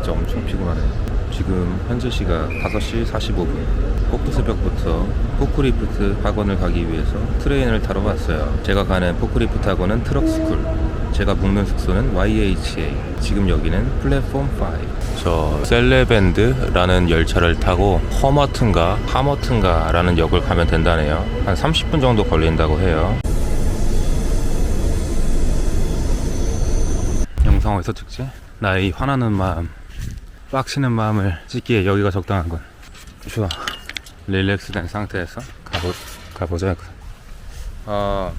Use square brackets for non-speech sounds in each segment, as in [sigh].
진짜 엄청 피곤하네. 지금 현재 시각 5시 45분. 꼭두 새벽부터 포크리프트 학원을 가기 위해서 트레인을 타러 왔어요. 제가 가는 포크리프트 학원은 트럭스쿨. 제가 묵는 숙소는 YHA. 지금 여기는 플랫폼 5. 저 셀레밴드라는 열차를 타고 허머튼가 하머튼가 라는 역을 가면 된다네요. 한 30분 정도 걸린다고 해요. 영상 어디서 찍지? 나의 화나는 마음, 빡치는 마음을 찍기에 여기가 적당한 건. 좋아. 릴렉스 된 상태에서 가보, 가보자. 어,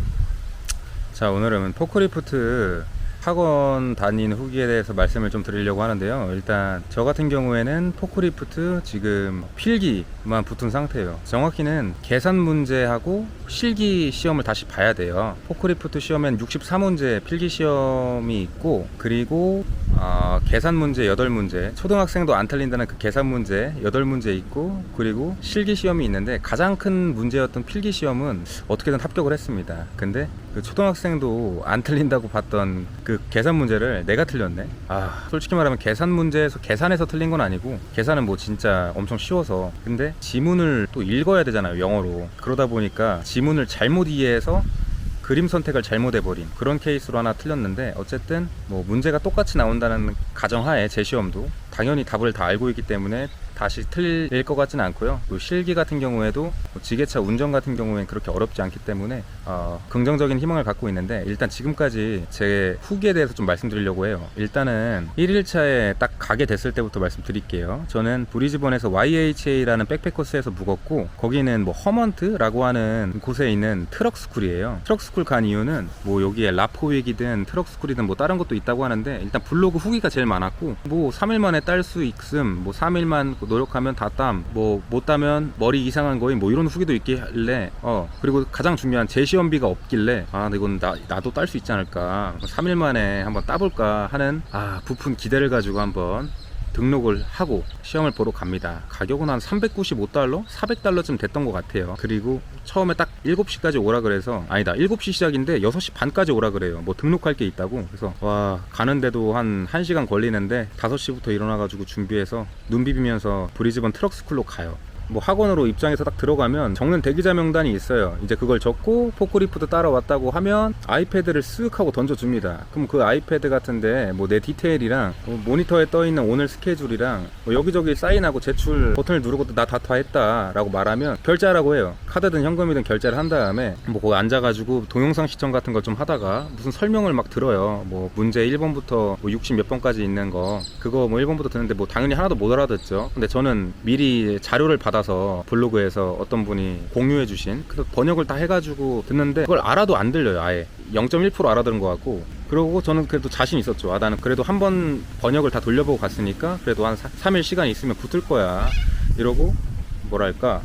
자, 오늘은 포크리프트 학원 다닌 후기에 대해서 말씀을 좀 드리려고 하는데요. 일단 저 같은 경우에는 포크리프트 지금 필기만 붙은 상태예요. 정확히는 계산 문제하고 실기 시험을 다시 봐야 돼요. 포크리프트 시험엔 64문제 필기 시험이 있고 그리고 어, 계산 문제 8문제, 초등학생도 안 틀린다는 그 계산 문제 8문제 있고 그리고 실기 시험이 있는데 가장 큰 문제였던 필기 시험은 어떻게든 합격을 했습니다. 근데 그 초등학생도 안 틀린다고 봤던 그 계산 문제를 내가 틀렸네. 아, 솔직히 말하면 계산 문제에서 계산해서 틀린 건 아니고 계산은 뭐 진짜 엄청 쉬워서 근데 지문을 또 읽어야 되잖아요, 영어로. 그러다 보니까 지문을 잘못 이해해서 그림 선택을 잘못해버린 그런 케이스로 하나 틀렸는데 어쨌든 뭐 문제가 똑같이 나온다는 가정하에 제 시험도 당연히 답을 다 알고 있기 때문에 다시 틀릴 것 같지는 않고요. 또 실기 같은 경우에도 뭐 지게차 운전 같은 경우에는 그렇게 어렵지 않기 때문에 어, 긍정적인 희망을 갖고 있는데 일단 지금까지 제 후기에 대해서 좀 말씀드리려고 해요. 일단은 1일차에 딱 가게 됐을 때부터 말씀드릴게요. 저는 브리즈번에서 YHA라는 백패 코스에서 묵었고 거기는 뭐 허먼트라고 하는 곳에 있는 트럭 스쿨이에요. 트럭 스쿨 간 이유는 뭐 여기에 라포윅이든 트럭 스쿨이든 뭐 다른 것도 있다고 하는데 일단 블로그 후기가 제일 많았고 뭐 3일 만에 딸 수 있음 뭐 3일만 노력하면 다 땀 뭐 못 따면 머리 이상한 거임 뭐 이런 후기도 있길래 어. 그리고 가장 중요한 재시험비가 없길래 아 이건 나, 나도 딸 수 있지 않을까. 3일 만에 한번 따볼까 하는 아 부푼 기대를 가지고 한번 등록을 하고 시험을 보러 갑니다. 가격은 한 395달러? 400달러쯤 됐던 것 같아요. 그리고 처음에 딱 7시까지 오라 그래서 아니다 7시 시작인데 6시 반까지 오라 그래요. 뭐 등록할 게 있다고. 그래서 와 가는데도 한 1시간 걸리는데 5시부터 일어나가지고 준비해서 눈 비비면서 브리즈번 트럭 스쿨로 가요. 뭐 학원으로 입장해서 딱 들어가면 적는 대기자 명단이 있어요. 이제 그걸 적고 포크리프트 따라왔다고 하면 아이패드를 쓱 하고 던져줍니다. 그럼 그 아이패드 같은데 뭐 내 디테일이랑 뭐 모니터에 떠 있는 오늘 스케줄이랑 뭐 여기저기 사인하고 제출 버튼을 누르고 나 다다 했다라고 말하면 결제하라고 해요. 카드든 현금이든 결제를 한 다음에 뭐 거기 앉아가지고 동영상 시청 같은 걸 좀 하다가 무슨 설명을 막 들어요. 뭐 문제 1번부터 뭐 60 몇 번까지 있는 거 그거 뭐 1번부터 듣는데 뭐 당연히 하나도 못 알아듣죠. 근데 저는 미리 자료를 받아 서 블로그에서 어떤 분이 공유해 주신 그 번역을 다 해가지고 듣는데 그걸 알아도 안 들려요 아예. 0.1% 알아들은 것 같고. 그러고 저는 그래도 자신 있었죠. 아 나는 그래도 한 번 번역을 다 돌려보고 갔으니까 그래도 한 3일 시간이 있으면 붙을 거야. 이러고 뭐랄까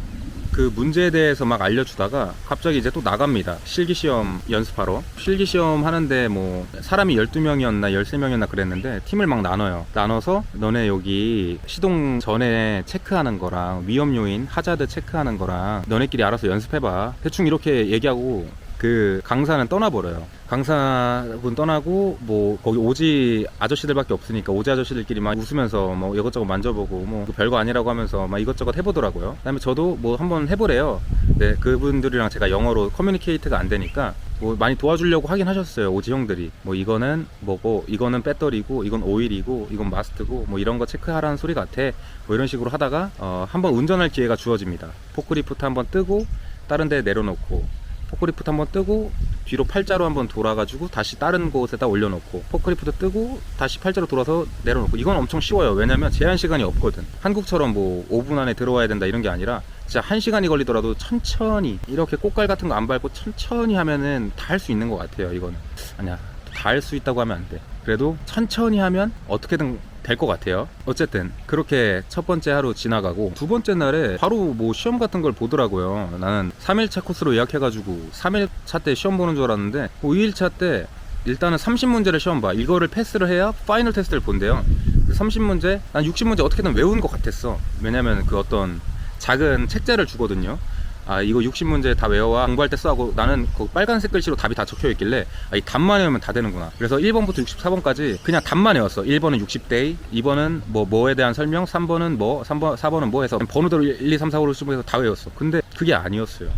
그 문제에 대해서 막 알려주다가 갑자기 이제 또 나갑니다. 실기시험 연습하러. 실기시험 하는데 뭐 사람이 12명이었나 13명이었나 그랬는데 팀을 막 나눠요. 나눠서 너네 여기 시동 전에 체크하는 거랑 위험 요인, 하자드 체크하는 거랑 너네끼리 알아서 연습해봐. 대충 이렇게 얘기하고 그 강사는 떠나버려요. 강사분 떠나고 뭐 거기 오지 아저씨들밖에 없으니까 오지 아저씨들끼리 막 웃으면서 뭐 이것저것 만져보고 뭐 별거 아니라고 하면서 막 이것저것 해보더라고요. 그다음에 저도 뭐 한번 해보래요. 네 그분들이랑 제가 영어로 커뮤니케이트가 안 되니까 뭐 많이 도와주려고 하긴 하셨어요 오지 형들이 뭐 이거는 뭐고 이거는 배터리고 이건 오일이고 이건 마스트고 뭐 이런 거 체크하라는 소리 같아 뭐 이런 식으로 하다가 어 한번 운전할 기회가 주어집니다 포크리프트 한번 뜨고 다른 데 내려놓고 포크리프트 한번 뜨고 뒤로 팔자로 한번 돌아가지고 다시 다른 곳에다 올려놓고 포크리프트 뜨고 다시 팔자로 돌아서 내려놓고. 이건 엄청 쉬워요. 왜냐면 제한 시간이 없거든. 한국처럼 뭐 5분 안에 들어와야 된다 이런 게 아니라 진짜 1시간이 걸리더라도 천천히 이렇게 꽃갈 같은 거 안 밟고 천천히 하면은 다 할 수 있는 것 같아요 이거는. 아니야. 다 할 수 있다고 하면 안 돼. 그래도 천천히 하면 어떻게든 될 것 같아요. 어쨌든 그렇게 첫 번째 하루 지나가고 두 번째 날에 바로 뭐 시험 같은 걸 보더라고요. 나는 3일차 코스로 예약해가지고 3일차 때 시험 보는 줄 알았는데 뭐 2일차 때 일단은 30문제를 시험 봐. 이거를 패스를 해야 파이널 테스트를 본대요. 30문제, 난 60문제 어떻게든 외운 것 같았어. 왜냐면 그 어떤 작은 책자를 주거든요. 아 이거 60문제 다 외워와 공부할 때 써하고 나는 그 빨간색 글씨로 답이 다 적혀 있길래 아, 이 답만 외우면 다 되는구나. 그래서 1번부터 64번까지 그냥 답만 외웠어. 1번은 60데이 2번은 뭐 뭐에 대한 설명 3번은 뭐 3번 4번은 뭐 해서 번호대로 1, 2, 3, 4, 5, 6, 7 해서 다 외웠어. 근데 그게 아니었어요.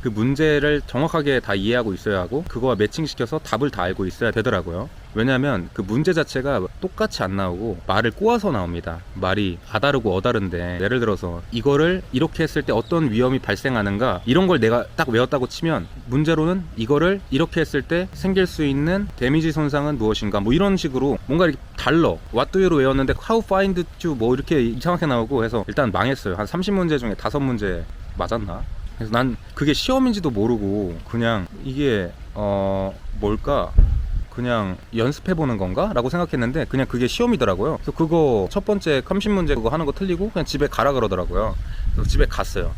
그 문제를 정확하게 다 이해하고 있어야 하고 그거와 매칭시켜서 답을 다 알고 있어야 되더라고요. 왜냐하면 그 문제 자체가 똑같이 안 나오고 말을 꼬아서 나옵니다. 말이 아다르고 어다른데 예를 들어서 이거를 이렇게 했을 때 어떤 위험이 발생하는가 이런 걸 내가 딱 외웠다고 치면 문제로는 이거를 이렇게 했을 때 생길 수 있는 데미지 손상은 무엇인가 뭐 이런 식으로 뭔가 이렇게 달러 you로 외웠는데 how find to 뭐 이렇게 이상하게 나오고 해서 일단 망했어요. 한 30문제 중에 5문제 맞았나? 그래서 난 그게 시험인지도 모르고 그냥 이게 어 뭘까 그냥 연습해 보는 건가? 라고 생각했는데 그냥 그게 시험이더라고요. 그래서 그거 첫 번째 30문제 그거 하는 거 틀리고 그냥 집에 가라 그러더라고요. 그래서 집에 갔어요.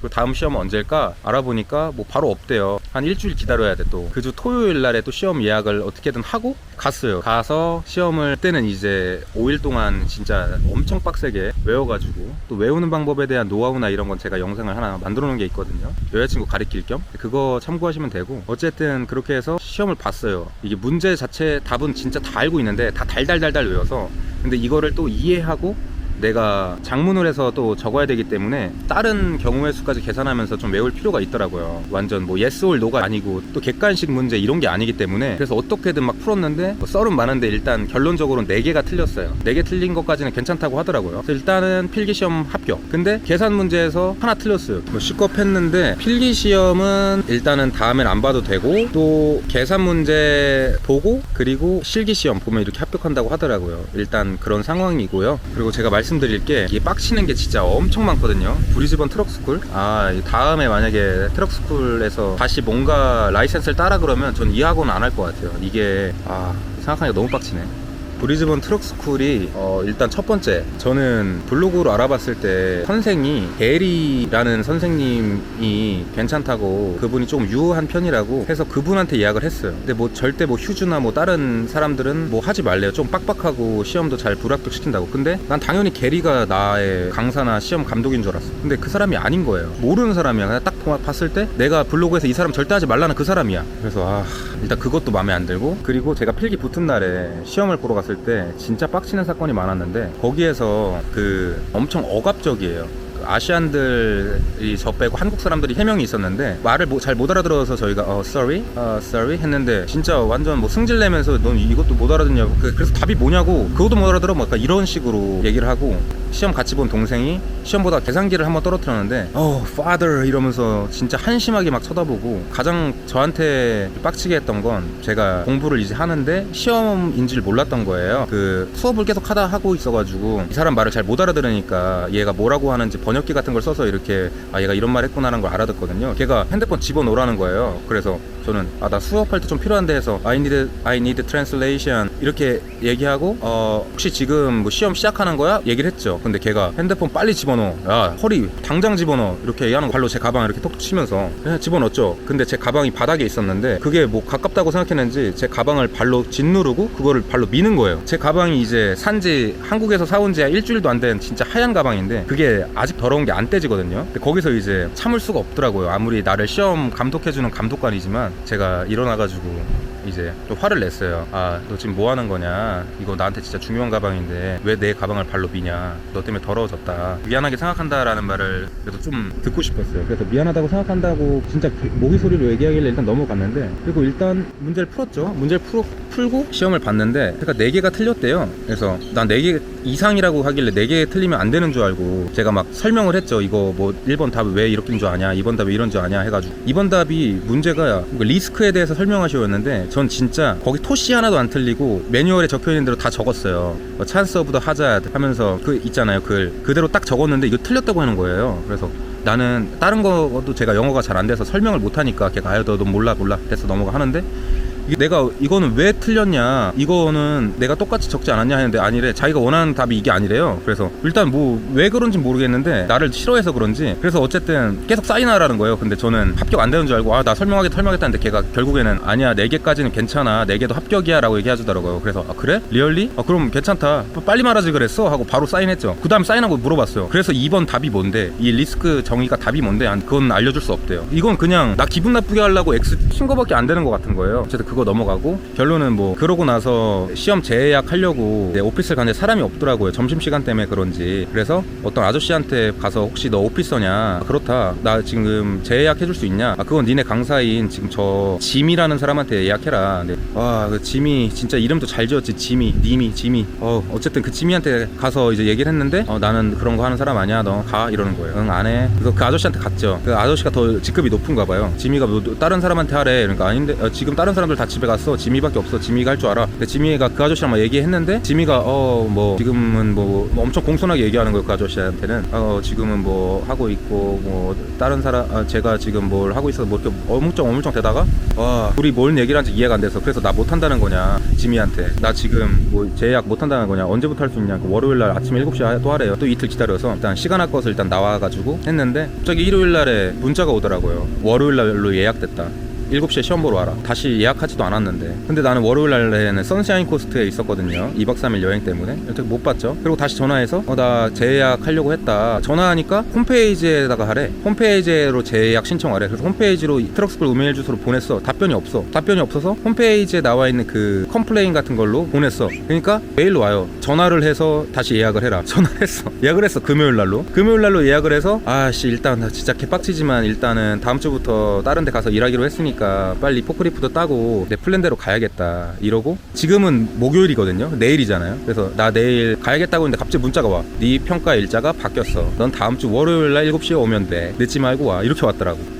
그리고 다음 시험은 언제일까 알아보니까 뭐 바로 없대요. 한 일주일 기다려야 돼 또. 그 주 토요일 날에 또 시험 예약을 어떻게든 하고 갔어요. 가서 시험을 때는 이제 5일 동안 진짜 엄청 빡세게 외워가지고 또 외우는 방법에 대한 노하우나 이런 건 제가 영상을 하나 만들어 놓은 게 있거든요. 여자친구 가르칠 겸 그거 참고하시면 되고 어쨌든 그렇게 해서 시험을 봤어요. 이게 문제 자체 답은 진짜 다 알고 있는데 다 달달달달 외워서 근데 이거를 또 이해하고 내가 장문을 해서 또 적어야 되기 때문에 다른 경우의 수까지 계산하면서 좀 외울 필요가 있더라고요. 완전 뭐 yes or no가 아니고 또 객관식 문제 이런 게 아니기 때문에 그래서 어떻게든 막 풀었는데 뭐 썰은 많은데 일단 결론적으로 4개가 틀렸어요. 4개 틀린 것까지는 괜찮다고 하더라고요. 일단은 필기 시험 합격. 근데 계산 문제에서 하나 틀렸어요. 뭐 시겁했는데 필기 시험은 일단은 다음엔 안 봐도 되고 또 계산 문제 보고 그리고 실기 시험 보면 이렇게 합격한다고 하더라고요. 일단 그런 상황이고요. 그리고 제가 말씀 드릴 게 이게 빡치는 게 진짜 엄청 많거든요. 브리즈번 트럭스쿨. 아이 다음에 만약에 트럭스쿨에서 다시 뭔가 라이센스를 따라 그러면 전 이 학원 안 할 것 같아요. 이게 아 생각하니까 너무 빡치네. 브리즈번 트럭스쿨이 어, 일단 첫 번째. 저는 블로그로 알아봤을 때 선생이 게리라는 선생님이 괜찮다고 그분이 조금 유효한 편이라고 해서 그분한테 예약을 했어요. 근데 뭐 절대 뭐 휴즈나 뭐 다른 사람들은 뭐 하지 말래요. 좀 빡빡하고 시험도 잘 불합격 시킨다고. 근데 난 당연히 게리가 나의 강사나 시험 감독인 줄 알았어. 근데 그 사람이 아닌 거예요. 모르는 사람이야. 그냥 딱 보- 봤을 때 내가 블로그에서 이 사람 절대 하지 말라는 그 사람이야. 그래서 아 일단 그것도 마음에 안 들고 그리고 제가 필기 붙은 날에 시험을 보러 갔을 때 진짜 빡치는 사건이 많았는데 거기에서 그 엄청 억압적이에요. 그 아시안들이 저 빼고 한국 사람들이 3명이 있었는데 말을 잘못 알아들어서 저희가 어 sorry 어 sorry 했는데 진짜 완전 뭐 승질 내면서 넌 이것도 못 알아듣냐고 그- 그래서 답이 뭐냐고 그것도 못 알아들어? 뭐 이런 식으로 얘기를 하고 시험 같이 본 동생이 시험보다 계산기를 한번 떨어뜨렸는데 어 father. 이러면서 진짜 한심하게 막 쳐다보고 가장 저한테 빡치게 했던 건 제가 공부를 이제 하는데 시험인지를 몰랐던 거예요. 그 수업을 계속 하다 하고 있어가지고 이 사람 말을 잘 못 알아들으니까 얘가 뭐라고 하는지 번역기 같은 걸 써서 이렇게 아 얘가 이런 말 했구나라는 걸 알아듣거든요. 걔가 핸드폰 집어넣으라는 거예요. 그래서 저는 아 나 수업할 때 좀 필요한데 해서 I need I need translation 이렇게 얘기하고 어 혹시 지금 뭐 시험 시작하는 거야? 얘기를 했죠. 근데 걔가 핸드폰 빨리 집어넣어. 야 허리 당장 집어넣어. 이렇게 얘기하는 거. 발로 제 가방 이렇게 톡 치면서. 그냥 집어넣었죠. 근데 제 가방이 바닥에 있었는데 그게 뭐 가깝다고 생각했는지 제 가방을 발로 짓누르고 그거를 발로 미는 거예요. 제 가방이 이제 산지 한국에서 사온 지 일주일도 안 된 진짜 하얀 가방인데 그게 아직 더러운 게 안 떼지거든요. 근데 거기서 이제 참을 수가 없더라고요. 아무리 나를 시험 감독해주는 감독관이지만 제가 일어나가지고 이제 좀 화를 냈어요. 아, 너 지금 뭐 하는 거냐? 이거 나한테 진짜 중요한 가방인데 왜 내 가방을 발로 미냐? 너 때문에 더러워졌다. 미안하게 생각한다라는 말을 그래도 좀 듣고 싶었어요. 그래서 미안하다고 생각한다고 진짜 그 모기 소리로 얘기하길래 일단 넘어갔는데 그리고 일단 문제를 풀었죠. 문제를 풀, 풀고 시험을 봤는데 제가 4개가 틀렸대요. 그래서 난 4개 이상이라고 하길래 4개 틀리면 안 되는 줄 알고 제가 막 설명을 했죠. 이거 뭐 1번 답이 왜 이렇게인 줄 아냐? 2번 답이 이런 줄 아냐? 해가지고 2번 답이 문제가 그 리스크에 대해서 설명하시오였는데 전 진짜 거기 토시 하나도 안 틀리고 매뉴얼에 적혀 있는 대로 다 적었어요. 뭐 찬스 오브 더 하자드 하면서 그 있잖아요. 글 그대로 딱 적었는데 이거 틀렸다고 하는 거예요. 그래서 나는 다른 것도 제가 영어가 잘 안 돼서 설명을 못 하니까 걔가 아유 너, 너 몰라 몰라 됐어 넘어가 하는데 이- 내가 이거는 왜 틀렸냐 이거는 내가 똑같이 적지 않았냐 했는데 아니래. 자기가 원하는 답이 이게 아니래요. 그래서 일단 뭐 왜 그런지 모르겠는데 나를 싫어해서 그런지 그래서 어쨌든 계속 사인하라는 거예요. 근데 저는 합격 안 되는 줄 알고 아 나 설명하겠다 설명하겠다는데 걔가 결국에는 아니야 4개까지는 괜찮아 4개도 합격이야 라고 얘기해주더라고요. 그래서 아 그래? 리얼리? 아 그럼 괜찮다. 빨리 말하지 그랬어? 하고 바로 사인했죠. 그 다음 사인하고 물어봤어요. 그래서 2번 답이 뭔데? 이 리스크 정의가 답이 뭔데? 안- 그건 알려줄 수 없대요. 이건 그냥 나 기분 나쁘게 하려고 X 친 거밖에 안 되는 것 같은 거예요. 어쨌든 그거 넘어가고 결론은 뭐 그러고 나서 시험 재예약 하려고 내 오피스를 갔는데 사람이 없더라고요. 점심시간 때문에 그런지. 그래서 어떤 아저씨한테 가서 혹시 너 오피서냐? 그렇다. 나 지금 재예약 해줄 수 있냐? 아 그건 니네 강사인 지금 저 짐이라는 사람한테 예약해라. 근데 와그 짐이 진짜 이름도 잘 지었지. 짐이 님이 짐이 어 어쨌든 그 짐이한테 가서 이제 얘기를 했는데 어 나는 그런 거 하는 사람 아니야. 너 가. 이러는 거예요. 응 안해. 그래서 그 아저씨한테 갔죠. 그 아저씨가 더 직급이 높은가 봐요. 지미가 뭐 다른 사람한테 하래. 그러니까 아닌데 어, 지금 다른 사람들 다 집에 갔어. 지미밖에 없어. 지미가 할 줄 알아. 근데 지미가 그 아저씨랑 막 얘기했는데 지미가 어 뭐 지금은 뭐, 뭐 엄청 공손하게 얘기하는 거예요 그 아저씨한테는. 어 지금은 뭐 하고 있고 뭐 다른 사람 아, 제가 지금 뭘 하고 있어서 뭐 이렇게 어물쩡 어물쩡 대다가 와 우리 뭔 얘기를 하는지 이해가 안 돼서 그래서 나 못한다는 거냐 지미한테. 나 지금 뭐 재약 못한다는 거냐 언제부터 할 수 있냐 그 월요일 날 아침 7시에 또 하래요. 또 이틀 기다려서 일단 시간 할 것을 일단 나와가지고 했는데 갑자기 일요일 날에 문자가 오더라고요. 월요일 날로 예약됐다 7시에 시험 보러 와라. 다시 예약하지도 않았는데. 근데 나는 월요일 날에는 선샤인 코스트에 있었거든요. 2박 3일 여행 때문에. 어떻게 못 봤죠. 그리고 다시 전화해서 어, 나 재예약하려고 했다. 전화하니까 홈페이지에다가 하래. 홈페이지로 재예약 신청하래. 그래서 홈페이지로 트럭스쿨 이메일 주소로 보냈어. 답변이 없어. 답변이 없어서 홈페이지에 나와 있는 그 컴플레인 같은 걸로 보냈어. 그러니까 메일로 와요. 전화를 해서 다시 예약을 해라. [laughs] 전화를 했어. 예약을 했어. 금요일 날로. 금요일 날로 예약을 해서 아씨 일단 나 진짜 개빡치지만 일단은 다음 주부터 다른 데 가서 일하기로 했으니까 빨리 포크리프트 따고 내 플랜대로 가야겠다. 이러고 지금은 목요일이거든요. 내일이잖아요. 그래서 나 내일 가야겠다고 했는데 갑자기 문자가 와. 네 평가 일자가 바뀌었어. 넌 다음 주 월요일 날 7시에 오면 돼. 늦지 말고 와. 이렇게 왔더라고.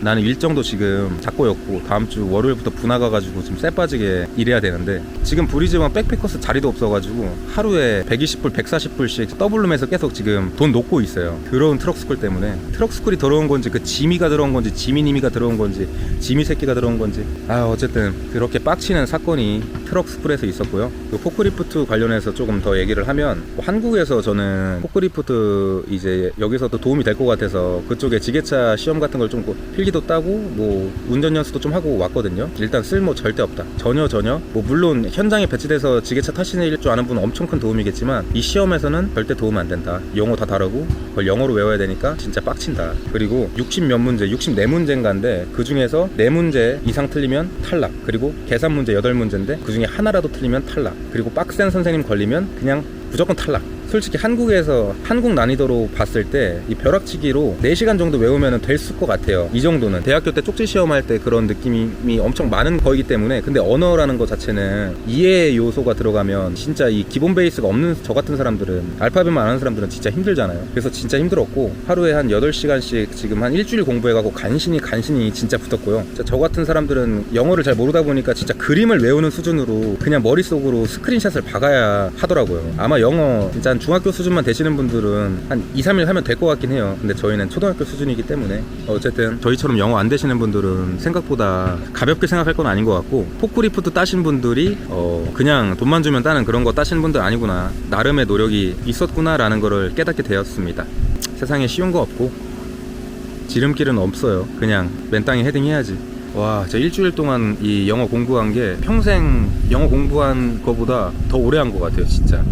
나는 일정도 지금 잡고였고 다음 주 월요일부터 분화 가가지고 지금 쎄 빠지게 일해야 되는데 지금 브리즈번 백패커스 자리도 없어가지고 하루에 120불 140불씩 더블룸에서 계속 지금 돈 놓고 있어요. 더러운 트럭스쿨 때문에. 트럭스쿨이 더러운 건지 그 지미가 들어온 건지 지미님이가 들어온 건지 지미 새끼가 들어온 건지. 아 어쨌든 그렇게 빡치는 사건이 트럭스쿨에서 있었고요. 그 포크리프트 관련해서 조금 더 얘기를 하면 뭐 한국에서 저는 포크리프트 이제 여기서도 도움이 될 것 같아서 그쪽에 지게차 시험 같은 걸 좀 필기 도 따고 뭐 운전 연수도 좀 하고 왔거든요. 일단 쓸모 절대 없다. 전혀 전혀. 뭐 물론 현장에 배치돼서 지게차 타시는 줄 아는 분은 엄청 큰 도움이겠지만 이 시험에서는 절대 도움 안 된다. 영어 다 다르고 그걸 영어로 외워야 되니까 진짜 빡친다. 그리고 60 몇 문제, 64문제인가인데 그 중에서 4문제 이상 틀리면 탈락. 그리고 계산 문제 8문제인데 그 중에 하나라도 틀리면 탈락. 그리고 빡센 선생님 걸리면 그냥 무조건 탈락. 솔직히 한국에서 한국 난이도로 봤을 때 이 벼락치기로 4시간 정도 외우면 될것 같아요. 이 정도는. 대학교 때 쪽지 시험할 때 그런 느낌이 엄청 많은 거이기 때문에 근데 언어라는 것 자체는 이해 요소가 들어가면 진짜 이 기본 베이스가 없는 저 같은 사람들은 알파벳만 아는 사람들은 진짜 힘들잖아요. 그래서 진짜 힘들었고 하루에 한 8시간씩 지금 한 일주일 공부해가고 간신히 간신히 진짜 붙었고요. 저 같은 사람들은 영어를 잘 모르다 보니까 진짜 그림을 외우는 수준으로 그냥 머릿속으로 스크린샷을 박아야 하더라고요. 아마 영어 진짜 한 중학교 수준만 되시는 분들은 한 2, 3일 하면 될 것 같긴 해요. 근데 저희는 초등학교 수준이기 때문에 어쨌든 저희처럼 영어 안 되시는 분들은 생각보다 가볍게 생각할 건 아닌 것 같고 포크리프트 따신 분들이 어 그냥 돈만 주면 따는 그런 거 따신 분들 아니구나 나름의 노력이 있었구나라는 거를 깨닫게 되었습니다. 세상에 쉬운 거 없고 지름길은 없어요. 그냥 맨 땅에 헤딩해야지. 와, 저 일주일 동안 이 영어 공부한 게 평생 영어 공부한 거보다 더 오래 한 것 같아요, 진짜.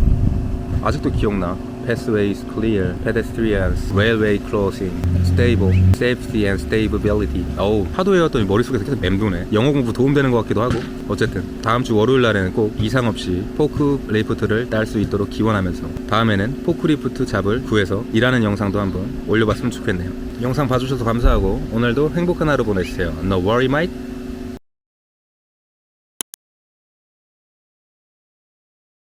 아직도 기억나. Pathways clear, pedestrians, railway crossing, stable, safety and stability. 어우, 하도 외웠더니 머릿속에서 계속 맴도네. 영어 공부 도움되는 것 같기도 하고. 어쨌든, 다음 주 월요일 날에는 꼭 이상 없이 포크 리프트를 딸 수 있도록 기원하면서 다음에는 포크 리프트 잡을 구해서 일하는 영상도 한번 올려봤으면 좋겠네요. 영상 봐주셔서 감사하고 오늘도 행복한 하루 보내주세요. No worry, mate.